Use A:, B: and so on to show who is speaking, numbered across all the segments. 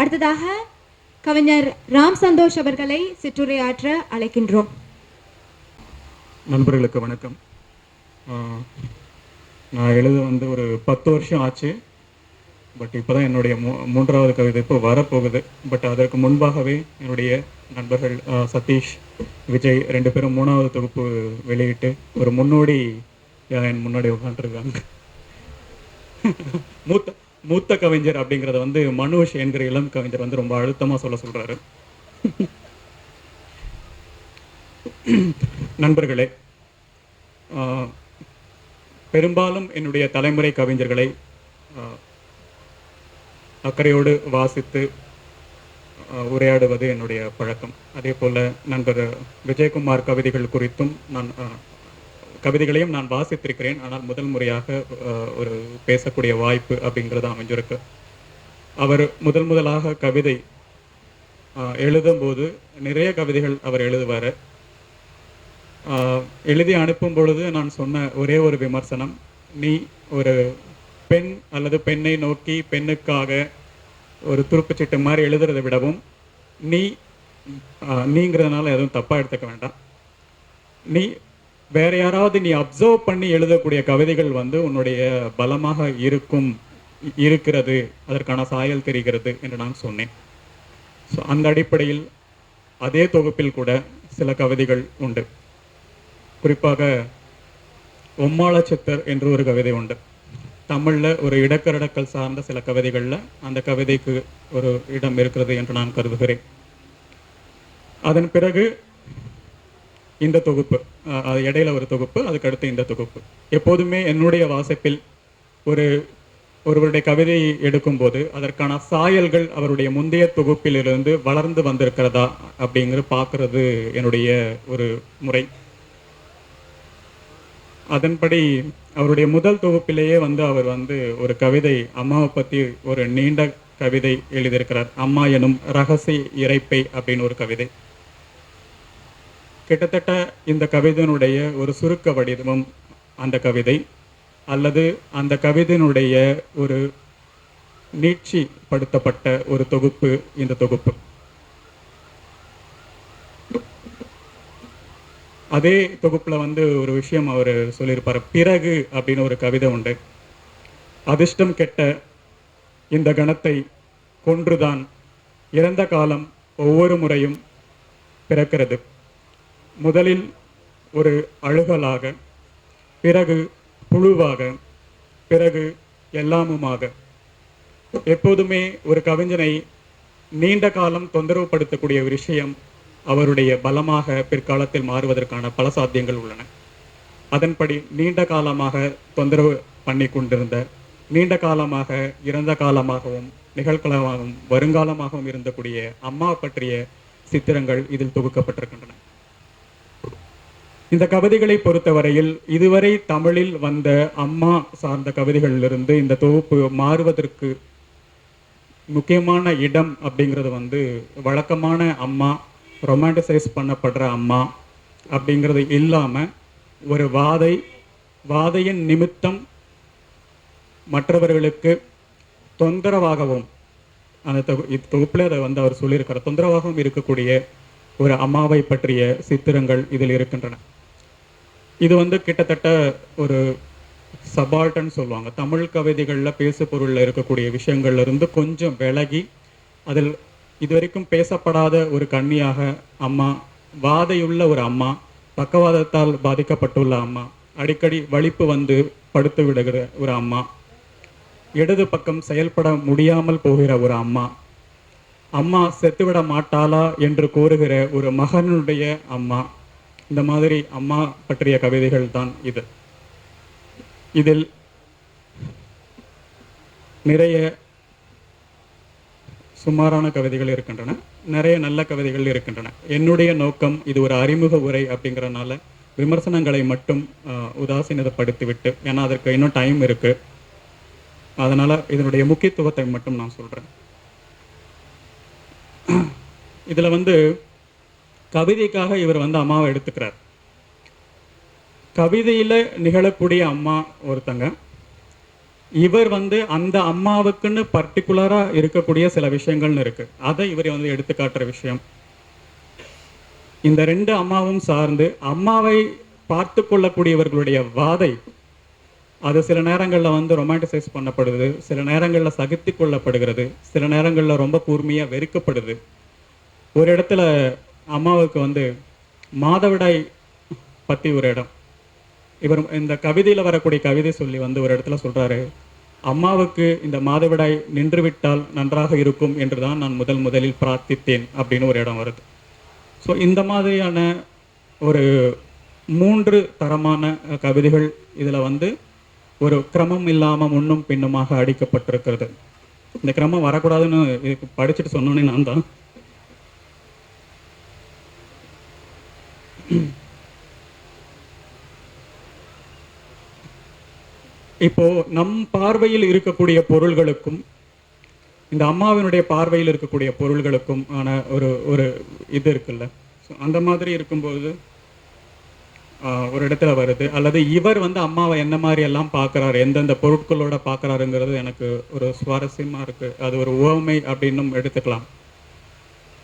A: அடுத்ததாக கவிஞர் ராம் சந்தோஷ் அவர்களை சிற்றுரையாற்ற அழைக்கின்றோம்.
B: நண்பர்களுக்கு வணக்கம். நான் எழுத வந்து ஒரு பத்து வருஷம் ஆச்சு. பட் இப்போ தான் என்னுடைய மூ மூன்றாவது கவிதை இப்போ வரப்போகுது. பட் அதற்கு முன்பாகவே என்னுடைய நண்பர்கள் சதீஷ் விஜய் ரெண்டு பேரும் மூணாவது தொகுப்பு வெளியிட்டு ஒரு முன்னோடி என் முன்னாடி உட்காந்துருக்காங்க மூத்த மூத்த கவிஞர் அப்படிங்கிறத வந்து மனுஷ் என்கிற இளம் கவிஞர் வந்து ரொம்ப அழுத்தமாக சொல்ல சொல்கிறாரு நண்பர்களே ஆஹ், பெரும்பாலும் என்னுடைய தலைமுறை கவிஞர்களை அக்கறையோடு வாசித்து உரையாடுவது என்னுடைய பழக்கம். அதே போல நண்பர் விஜயகுமார் கவிதைகள் குறித்தும் நான் கவிதைகளையும் நான் வாசித்திருக்கிறேன். ஆனால் முதல் முறையாக ஒரு பேசக்கூடிய வாய்ப்பு அப்படிங்கிறது அமைஞ்சிருக்கு. அவர் முதல் முதலாக கவிதை எழுதும்போது நிறைய கவிதைகள் அவர் எழுதுவார். எழுதி அனுப்பும் பொழுது நான் சொன்ன ஒரே ஒரு விமர்சனம் நீ ஒரு பெண் அல்லது பெண்ணை நோக்கி பெண்ணுக்காக ஒரு துருப்புச்சீட்டு மாதிரி எழுதுறதை விடவும் நீ நீங்கிறதுனால எதுவும் தப்பாக எடுத்துக்க வேண்டாம். நீ வேற யாராவது நீ அப்சர்வ் பண்ணி எழுதக்கூடிய கவிதைகள் வந்து உன்னுடைய பலமாக இருக்கும் இருக்கிறது அதற்கான சாயல் தெரிகிறது என்று நான் சொன்னேன். ஸோ அந்த அடிப்படையில் அதே தொகுப்பில் கூட சில கவிதைகள் உண்டு. குறிப்பாக ஒம்மாள சித்தர் என்று ஒரு கவிதை உண்டு. தமிழில் ஒரு இடக்கரடக்கல் சார்ந்த சில கவிதைகளில் அந்த கவிதைக்கு ஒரு இடம் இருக்கிறது என்று நான் கருதுகிறேன். அதன் பிறகு இந்த தொகுப்பு அஹ், அது இடையில ஒரு தொகுப்பு அதுக்கு அடுத்து இந்த தொகுப்பு. எப்போதுமே என்னுடைய வாசிப்பில் ஒரு ஒருவருடைய கவிதையை எடுக்கும்போது அதற்கான சாயல்கள் அவருடைய முந்தைய தொகுப்பிலிருந்து வளர்ந்து வந்திருக்கிறதா அப்படிங்கிற பார்க்கறது என்னுடைய ஒரு முறை. அதன்படி அவருடைய முதல் தொகுப்பிலேயே வந்து அவர் வந்து ஒரு கவிதை அம்மாவை பற்றி ஒரு நீண்ட கவிதை எழுதியிருக்கிறார். அம்மா எனும் ரகசிய இறைப்பை அப்படின்னு ஒரு கவிதை. கிட்டத்தட்ட இந்த கவிதையினுடைய ஒரு சுருக்க வடிவம் அந்த கவிதை அல்லது அந்த கவிதையினுடைய ஒரு நீட்சிப்படுத்தப்பட்ட ஒரு தொகுப்பு இந்த தொகுப்பு. அதே தொகுப்புல வந்து ஒரு விஷயம் அவர் சொல்லியிருப்பார். பிறகு அப்படின்னு ஒரு கவிதை உண்டு. அதிர்ஷ்டம் கெட்ட இந்த கணத்தை கொன்றுதான் இறந்த காலம் ஒவ்வொரு முறையும் பிறக்கிறது. முதலில் ஒரு அழுகலாக பிறகு புழுவாக பிறகு எல்லாமுமாக. எப்போதுமே ஒரு கவிஞனை நீண்ட காலம் தொந்தரவுப்படுத்தக்கூடிய ஒரு விஷயம் அவருடைய பலமாக பிற்காலத்தில் மாறுவதற்கான பல சாத்தியங்கள் உள்ளன. அதன்படி நீண்ட காலமாக தொந்தரவு பண்ணி கொண்டிருந்த நீண்ட காலமாக இறந்த காலமாகவும் நிகழ்காலமாகவும் வருங்காலமாகவும் இருந்தக்கூடிய அம்மா பற்றிய சித்திரங்கள் இதில் தொகுக்கப்பட்டிருக்கின்றன. இந்த கவிதைகளை பொறுத்தவரையில் இதுவரை தமிழில் வந்த அம்மா சார்ந்த கவிதைகளிலிருந்து இந்த தொகுப்பு மாறுவதற்கு முக்கியமான இடம் அப்படிங்கிறது வந்து வழக்கமான அம்மா ரொமான்டிசைஸ் பண்ணப்படுற அம்மா அப்படிங்கிறது இல்லாமல் ஒரு வாதை வாதையின் நிமித்தம் மற்றவர்களுக்கு தொந்தரவாகவும் அந்த தொகு இது தொகுப்பில் அதை வந்து அவர் சொல்லியிருக்கிறார் தொந்தரவாகவும் இருக்கக்கூடிய ஒரு அம்மாவை பற்றிய சித்திரங்கள் இதில் இருக்கின்றன. இது வந்து கிட்டத்தட்ட ஒரு சபால்டன் சொல்லுவாங்க. தமிழ் கவிதைகளில் பேசு பொருளில் இருக்கக்கூடிய விஷயங்கள்ல இருந்து கொஞ்சம் விலகி அதில் இதுவரைக்கும் பேசப்படாத ஒரு கன்னியாக அம்மா வாதையுள்ள ஒரு அம்மா பக்கவாதத்தால் பாதிக்கப்பட்டுள்ள அம்மா அடிக்கடி வலிப்பு வந்து படுத்து விடுகிற ஒரு அம்மா இடது பக்கம் செயல்பட முடியாமல் போகிற ஒரு அம்மா அம்மா செத்துவிட மாட்டாளா என்று கூறுகிற ஒரு மகனுடைய அம்மா. இந்த மாதிரி அம்மா பற்றிய கவிதைகள் தான் இது. இதில் நிறைய சுமாரான கவிதைகள் இருக்கின்றன. நிறைய நல்ல கவிதைகள் இருக்கின்றன. என்னுடைய நோக்கம் இது ஒரு அறிமுக உரை அப்படிங்கிறனால விமர்சனங்களை மட்டும் ஆஹ், உதாசீனப்படுத்திவிட்டு ஏன்னா அதற்கு இன்னும் டைம் இருக்கு. அதனால இதனுடைய முக்கியத்துவத்தை மட்டும் நான் சொல்றேன். இதுல வந்து கவிதைக்காக இவர் வந்து அம்மாவை எடுத்துக்கிறார். கவிதையில் நிகழக்கூடிய அம்மா ஒருத்தங்க. இவர் வந்து அந்த அம்மாவுக்குன்னு பர்டிகுலராக இருக்கக்கூடிய சில விஷயங்கள்னு இருக்கு. அதை இவர் வந்து எடுத்துக்காட்டுற விஷயம். இந்த ரெண்டு அம்மாவும் சார்ந்து அம்மாவை பார்த்து கொள்ளக்கூடியவர்களுடைய வாதை அது சில நேரங்களில் வந்து ரொமான்டிசைஸ் பண்ணப்படுது சில நேரங்களில் சகித்து கொள்ளப்படுகிறது சில நேரங்களில் ரொம்ப கூர்மையாக வெறுக்கப்படுது. ஒரு இடத்துல அம்மாவுக்கு வந்து மாதவிடாய் பற்றி ஒரு இடம். இவர் இந்த கவிதையில் வரக்கூடிய கவிதை சொல்லி வந்து ஒரு இடத்துல சொல்கிறாரு அம்மாவுக்கு இந்த மாதவிடாய் நின்றுவிட்டால் நன்றாக இருக்கும் என்று தான் நான் முதல் முதலில் பிரார்த்தித்தேன் அப்படின்னு ஒரு இடம் வருது. ஸோ இந்த மாதிரியான ஒரு மூன்று தரமான கவிதைகள் இதில் வந்து ஒரு கிரமம் இல்லாமல் முன்னும் பின்னுமாக அடிக்கப்பட்டிருக்கிறது. இந்த கிரமம் வரக்கூடாதுன்னு இதுக்கு படிச்சுட்டு சொன்னோன்னே நான் தான் இப்போ நம் பார்வையில் இருக்கக்கூடிய பொருள்களுக்கும் இந்த அம்மாவினுடைய பார்வையில் இருக்கக்கூடிய பொருள்களுக்கும் ஆன ஒரு ஒரு இது இருக்குல்ல. அந்த மாதிரி இருக்கும்போது ஆஹ், ஒரு இடத்துல வருது. அல்லது இவர் வந்து அம்மாவை என்ன மாதிரி எல்லாம் பார்க்குறாரு எந்தெந்த பொருட்களோட பார்க்குறாருங்கிறது எனக்கு ஒரு சுவாரஸ்யமா இருக்கு. அது ஒரு உவமை அப்படின்னும் எடுத்துக்கலாம்.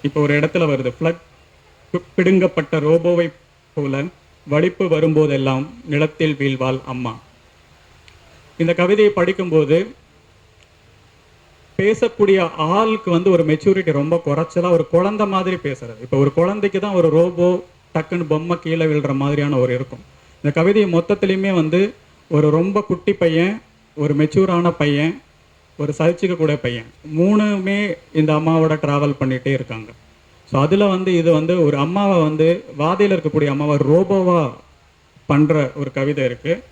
B: இப்போ ஒரு இடத்துல வருது ஃப்ளட் பிடுங்கப்பட்ட ரோபோவை போல வலிப்பு வரும்போதெல்லாம் நிலத்தில் வீழ்வாள் அம்மா. இந்த கவிதையை படிக்கும்போது பேசக்கூடிய ஆளுக்கு வந்து ஒரு மெச்சூரிட்டி ரொம்ப குறைச்சலா ஒரு குழந்தை மாதிரி பேசுறது. இப்போ ஒரு குழந்தைக்கு தான் ஒரு ரோபோ டக்குன்னு பொம்மை கீழே விழுற மாதிரியான ஒரு இருக்கும். இந்த கவிதையை மொத்தத்துலையுமே வந்து ஒரு ரொம்ப குட்டி பையன் ஒரு மெச்சூரான பையன் ஒரு சகிச்சுக்கக்கூடிய பையன். மூணுமே இந்த அம்மாவோட டிராவல் பண்ணிகிட்டே இருக்காங்க. ஸோ அதில் வந்து இது வந்து ஒரு அம்மாவை வந்து வாதையில் இருக்கக்கூடிய அம்மாவை ரோபோவா பண்ணுற ஒரு கவிதை இருக்குது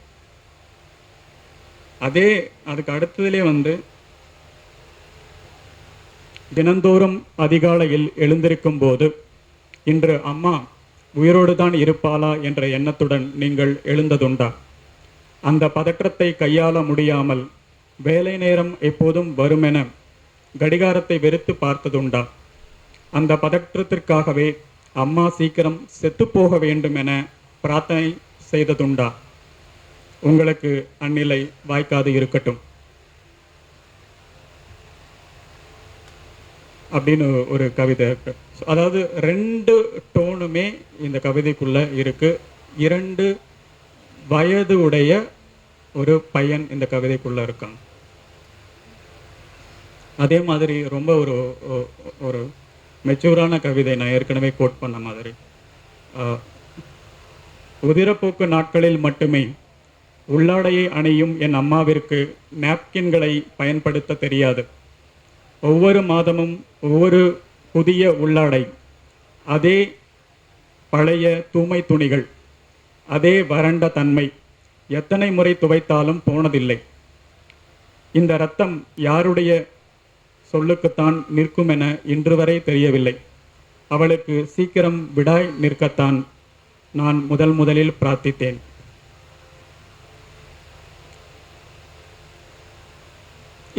B: அதே அதுக்கு அடுத்ததுலே வந்து தினந்தோறும் அதிகாலையில் எழுந்திருக்கும் போது இன்று அம்மா உயிரோடு தான் இருப்பாளா என்ற எண்ணத்துடன் நீங்கள் எழுந்ததுண்டா? அந்த பதற்றத்தை கையாள முடியாமல் வேலை நேரம் எப்போதும் வருமென கடிகாரத்தை வெறுத்து பார்த்ததுண்டா? அந்த பதற்றத்திற்காகவே அம்மா சீக்கிரம் செத்துப்போக வேண்டும் என பிரார்த்தனை செய்ததுண்டா. உங்களுக்கு அந்நிலை வாய்க்காது இருக்கட்டும். அப்படின்னு ஒரு கவிதை இருக்கு. அதாவது ரெண்டு டோனுமே இந்த கவிதைக்குள்ள இருக்கு. இரண்டு வயது உடைய ஒரு பையன் இந்த கவிதைக்குள்ள இருக்கான். அதே மாதிரி ரொம்ப ஒரு ஒரு மெச்சூரான கவிதை நான் ஏற்கனவே கோட் பண்ண மாதிரி. உதிரப்போக்கு நாட்களில் மட்டுமே உள்ளாடையை அணியும் என் அம்மாவிற்கு நாப்கின்களை பயன்படுத்த தெரியாது. ஒவ்வொரு மாதமும் ஒவ்வொரு புதிய உள்ளாடை அதே பழைய தூமை துணிகள் அதே வறண்ட தன்மை எத்தனை முறை துவைத்தாலும் போனதில்லை. இந்த ரத்தம் யாருடைய சொல்லுக்குத்தான் நிற்கும் என இன்று வரை தெரியவில்லை. அவளுக்கு சீக்கிரம் விடாய் நிற்கத்தான் நான் முதல் முதலில் பிரார்த்தித்தேன்.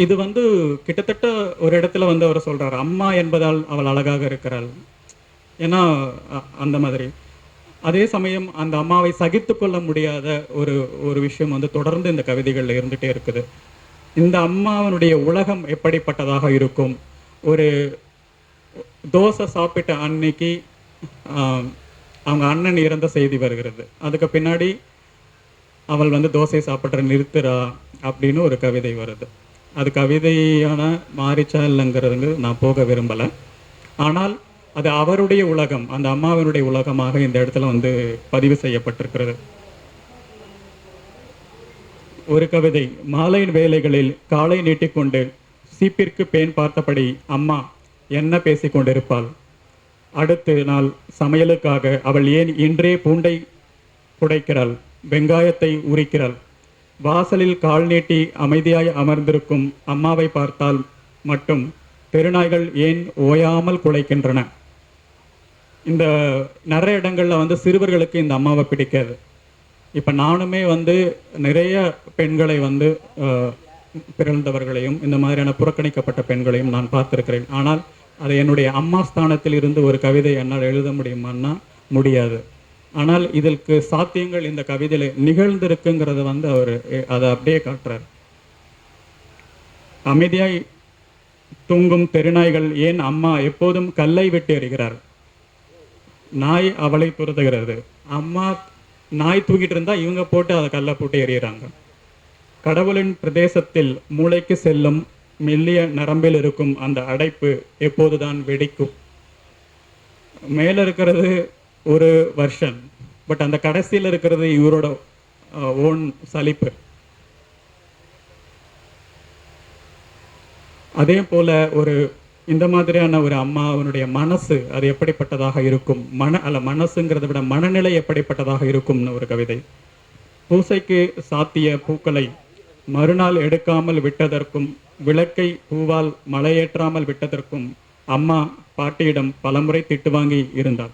B: இது வந்து கிட்டத்தட்ட ஒரு இடத்துல வந்து அவர் சொல்றாரு அம்மா என்பதால் அவள் அழகாக இருக்கிறாள். ஏன்னா அந்த மாதிரி. அதே சமயம் அந்த அம்மாவை சகித்து கொள்ள முடியாத ஒரு ஒரு விஷயம் வந்து தொடர்ந்து இந்த கவிதைகள்ல இருந்துட்டே இருக்குது. இந்த அம்மாவனுடைய உலகம் எப்படிப்பட்டதாக இருக்கும்? ஒரு தோசை சாப்பிட்ட அன்னைக்கு அவங்க அண்ணன் இறந்த செய்தி வருகிறது. அதுக்கு பின்னாடி அவள் வந்து தோசை சாப்பிட்ற நிறுத்துறா அப்படின்னு ஒரு கவிதை வருது. அது கவிதையான மாறிச்சா இல்லைங்கிறது நான் போக விரும்பலை. ஆனால் அது அவருடைய உலகம் அந்த அம்மாவினுடைய உலகமாக இந்த இடத்துல வந்து பதிவு செய்யப்பட்டிருக்கிறது. ஒரு கவிதை மாலை வேலைகளில் காலை நீட்டிக்கொண்டு சீப்பிற்கு பேன் பார்த்தபடி அம்மா என்ன பேசிக் கொண்டிருப்பாள் அடுத்து நாள் சமையலுக்காக அவள் ஏன் இன்றே பூண்டை புடைக்கிறாள் வெங்காயத்தை உரிக்கிறாள்? வாசலில் கால் நீட்டி அமைதியாய் அமர்ந்திருக்கும் அம்மாவை பார்த்தால் மட்டும் பெருநாய்கள் ஏன் ஓயாமல் குலைக்கின்றன? இந்த நிறைய இடங்கள்ல வந்து சிறுவர்களுக்கு இந்த அம்மாவை பிடிக்காது. இப்போ நானுமே வந்து நிறைய பெண்களை வந்து பிறந்தவர்களையும் இந்த மாதிரியான புறக்கணிக்கப்பட்ட பெண்களையும் நான் பார்த்திருக்கிறேன். ஆனால் அது என்னுடைய அம்மா ஸ்தானத்தில் இருந்து ஒரு கவிதை என்னால் எழுத முடியுமான்னா முடியாது. ஆனால் இதற்கு சாத்தியங்கள் இந்த கவிதையில் நிகழ்ந்திருக்குங்கிறத வந்து அவர் அதை அப்படியே காட்டுறார். அமைதியாய் தூங்கும் தெருநாய்கள் ஏன் அம்மா எப்போதும் கல்லை விட்டு எறிகிறார்? நாய் அவளை துரத்துகிறது. அம்மா நாய் தூக்கிட்டு இருந்தா இவங்க போட்டு அதை கல்லை போட்டு எறிகிறாங்க கடவுளின் பிரதேசத்தில் மூளைக்கு செல்லும் மெல்லிய நரம்பில் இருக்கும் அந்த அடைப்பு எப்போதுதான் வெடிக்கும். மேல இருக்கிறது ஒரு வருஷன் பட் அந்த கடைசியில் இருக்கிறது இவரோட ஓன் சலிப்பு. அதே போல ஒரு இந்த மாதிரியான ஒரு அம்மா அவனுடைய மனசு அது எப்படிப்பட்டதாக இருக்கும்? மன அல்ல மனசுங்கிறத விட மனநிலை எப்படிப்பட்டதாக இருக்கும்னு ஒரு கவிதை. பூசைக்கு சாத்திய பூக்களை மறுநாள் எடுக்காமல் விட்டதற்கும் விளக்கை பூவால் மலையேற்றாமல் விட்டதற்கும் அம்மா பாட்டியிடம் பலமுறை திட்டு வாங்கி இருந்தாள்.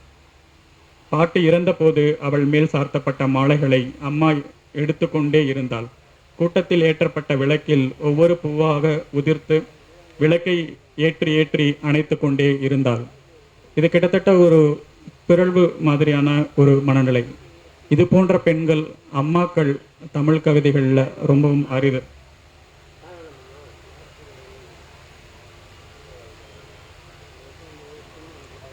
B: பாட்டி இறந்தபோது அவள் மேல் சார்த்தப்பட்ட மாலைகளை அம்மா எடுத்துக்கொண்டே இருந்தாள். கூட்டத்தில் ஏற்றப்பட்ட விளக்கில் ஒவ்வொரு பூவாக உதிர்த்து விளக்கை ஏற்றி ஏற்றி அணைத்து கொண்டே இருந்தாள். இது கிட்டத்தட்ட ஒரு பிறழ்வு மாதிரியான ஒரு மனநிலை. இது போன்ற பெண்கள் அம்மாக்கள் தமிழ் கவிதைகளில் ரொம்பவும் அரிது.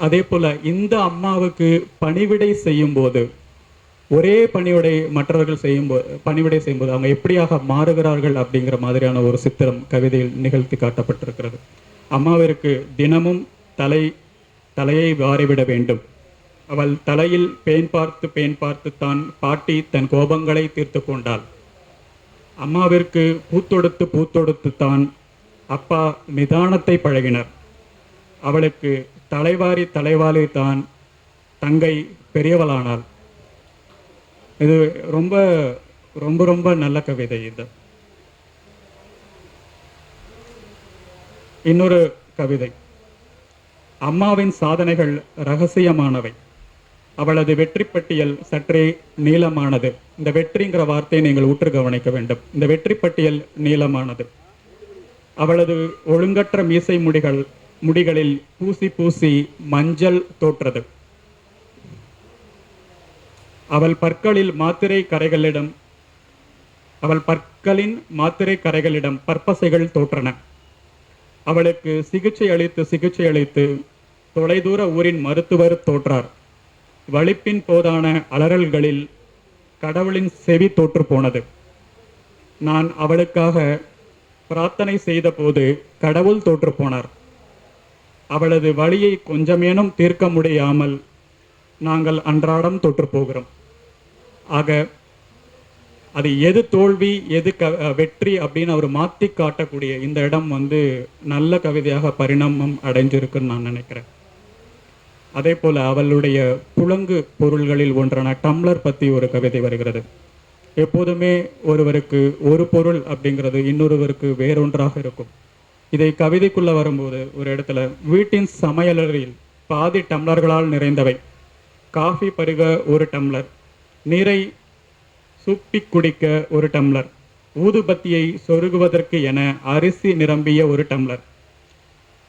B: அதே போல இந்த அம்மாவுக்கு பணிவிடை செய்யும் போது ஒரே பணிவிடை மற்றவர்கள் செய்யும்போது பணிவிடை செய்யும்போது அவங்க எப்படியாக மாறுகிறார்கள் அப்படிங்கிற மாதிரியான ஒரு சித்திரம் கவிதையில் நிகழ்த்தி காட்டப்பட்டிருக்கிறது. அம்மாவிற்கு தினமும் தலை தலையை வாரிவிட வேண்டும். அவள் தலையில் பேன் பார்த்து பேன் பார்த்து தான் பாட்டி தன் கோபங்களை தீர்த்து கொண்டாள். அம்மாவிற்கு பூத்தொடுத்து பூத்தொடுத்து தான் அப்பா நிதானத்தை பழகினர். அவளுக்கு தலைவாரி தலைவாரி தான் தங்கை பெரியவளானாள். இது ரொம்ப ரொம்ப ரொம்ப நல்ல கவிதை இது. இன்னொரு கவிதை. அம்மாவின் சாதனைகள் ரகசியமானவை. அவளது வெற்றி பட்டியல் சற்றே நீளமானது. இந்த வெற்றிங்கிற வார்த்தையை நீங்கள் உற்று கவனிக்க வேண்டும். இந்த வெற்றி பட்டியல் நீளமானது. அவளது ஒழுங்கற்ற மீசை முடிகள் முடிகளில் பூசி பூசி மஞ்சள் தோற்றது. அவள் பற்களில் மாத்திரை கரைகளிடம் அவள் பற்களின் மாத்திரை கரைகளிடம் பற்பசைகள் தோற்றன. அவளுக்கு சிகிச்சை அளித்து சிகிச்சை அளித்து தொலைதூர ஊரின் மருத்துவர் தோற்றார். வலிப்பின் போதான அலறல்களில் கடவுளின் செவி தோற்று போனது. நான் அவளுக்காக பிரார்த்தனை செய்தபோது கடவுள் தோற்று போனார். அவளது வழியை கொஞ்சமேனும் தீர்க்க முடியாமல் நாங்கள் அன்றாடம் தோற்று போகிறோம். ஆக அது எது தோல்வி எது க வெற்றி அப்படின்னு அவர் மாற்றி காட்டக்கூடிய இந்த இடம் வந்து நல்ல கவிதையாக பரிணாமம் அடைஞ்சிருக்குன்னு நான் நினைக்கிறேன். அதே போல் அவளுடைய புலங்கு பொருள்களில் ஒன்றான டம்ளர் பற்றி ஒரு கவிதை வருகிறது. எப்போதுமே ஒருவருக்கு ஒரு பொருள் அப்படிங்கிறது இன்னொருவருக்கு வேறொன்றாக இருக்கும். இதை கவிதைக்குள்ள வரும்போது ஒரு இடத்துல வீட்டின் சமையலறையில் பாதி டம்ளர்களால் நிறைந்தவை காஃபி பருக ஒரு டம்ளர் நீரை சூப்பி குடிக்க ஒரு டம்ளர். ஊதுபத்தியை சொருகுவதற்கு என அரிசி நிரம்பிய ஒரு டம்ளர்.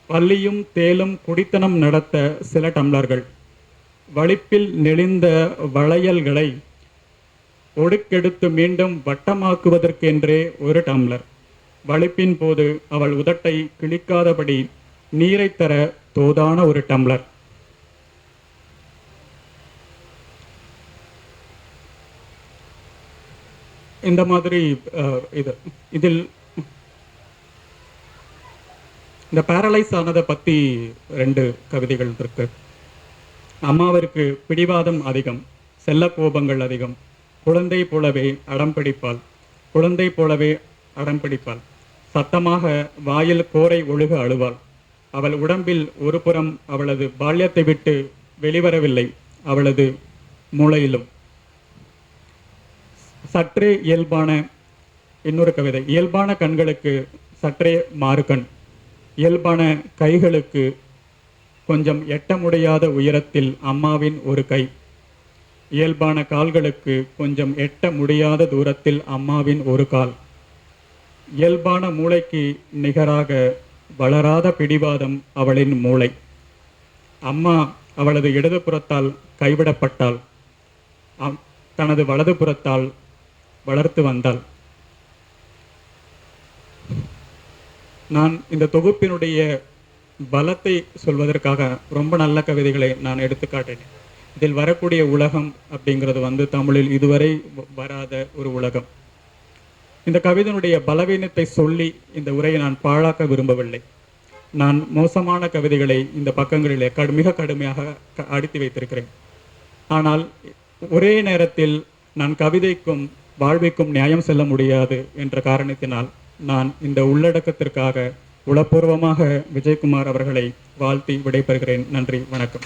B: பள்ளியும் தேலும் குடித்தனம் நடத்த சில டம்ளர்கள். வலிப்பில் நெளிந்த வளையல்களை ஒடுக்கெடுத்து மீண்டும் வட்டமாக்குவதற்கென்றே ஒரு டம்ளர். வலிப்பின் போது அவள் உதட்டை கிழிக்காதபடி நீரை தர தோதான ஒரு டம்ளர். இந்த மாதிரி இது இதில் இந்த பேரலைஸ் ஆனதை பற்றி ரெண்டு கவிதைகள் இருக்கு. அம்மாவிற்கு பிடிவாதம் அதிகம் செல்ல கோபங்கள் அதிகம். குழந்தை போலவே அடம் பிடிப்பாள். குழந்தை போலவே அடம் பிடிப்பாள். சத்தமாக வாயில் கோரை ஒழுக அழுவாள். அவள் உடம்பில் ஒரு புறம் அவளது பால்யத்தை விட்டு வெளிவரவில்லை. அவளது மூளையிலும். சற்றே இயல்பான இன்னொரு கவிதை. இயல்பான கண்களுக்கு சற்றே மாறுகண். இயல்பான கைகளுக்கு கொஞ்சம் எட்ட முடியாத உயரத்தில் அம்மாவின் ஒரு கை. இயல்பான கால்களுக்கு கொஞ்சம் எட்ட முடியாத தூரத்தில் அம்மாவின் ஒரு கால். இயல்பான மூளைக்கு நிகராக வளராத பிடிவாதம் அவளின் மூளை. அம்மா அவளது இடதுபுறத்தால் கைவிடப்பட்டாள். அம்- தனது வலதுபுறத்தால் வளர்த்து வந்தாள். நான் இந்த தொகுப்பினுடைய பலத்தை சொல்வதற்காக ரொம்ப நல்ல கவிதைகளை நான் எடுத்துக்காட்டினேன். இதில் வரக்கூடிய உலகம் அப்படிங்கிறது வந்து தமிழில் இதுவரை வராத ஒரு உலகம். இந்த கவிதையினுடைய பலவீனத்தை சொல்லி இந்த உரையை நான் பாழாக்க விரும்பவில்லை. நான் மோசமான கவிதைகளை இந்த பக்கங்களிலே கடு மிக கடுமையாக க- அடித்து வைத்திருக்கிறேன். ஆனால் ஒரே நேரத்தில் நான் கவிதைக்கும் வாழ்வைக்கும் நியாயம் செல்ல முடியாது என்ற காரணத்தினால் நான் இந்த உள்ளடக்கத்திற்காக உளப்பூர்வமாக விஜயகுமார் அவர்களை வாழ்த்தி விடைபெறுகிறேன். நன்றி வணக்கம்.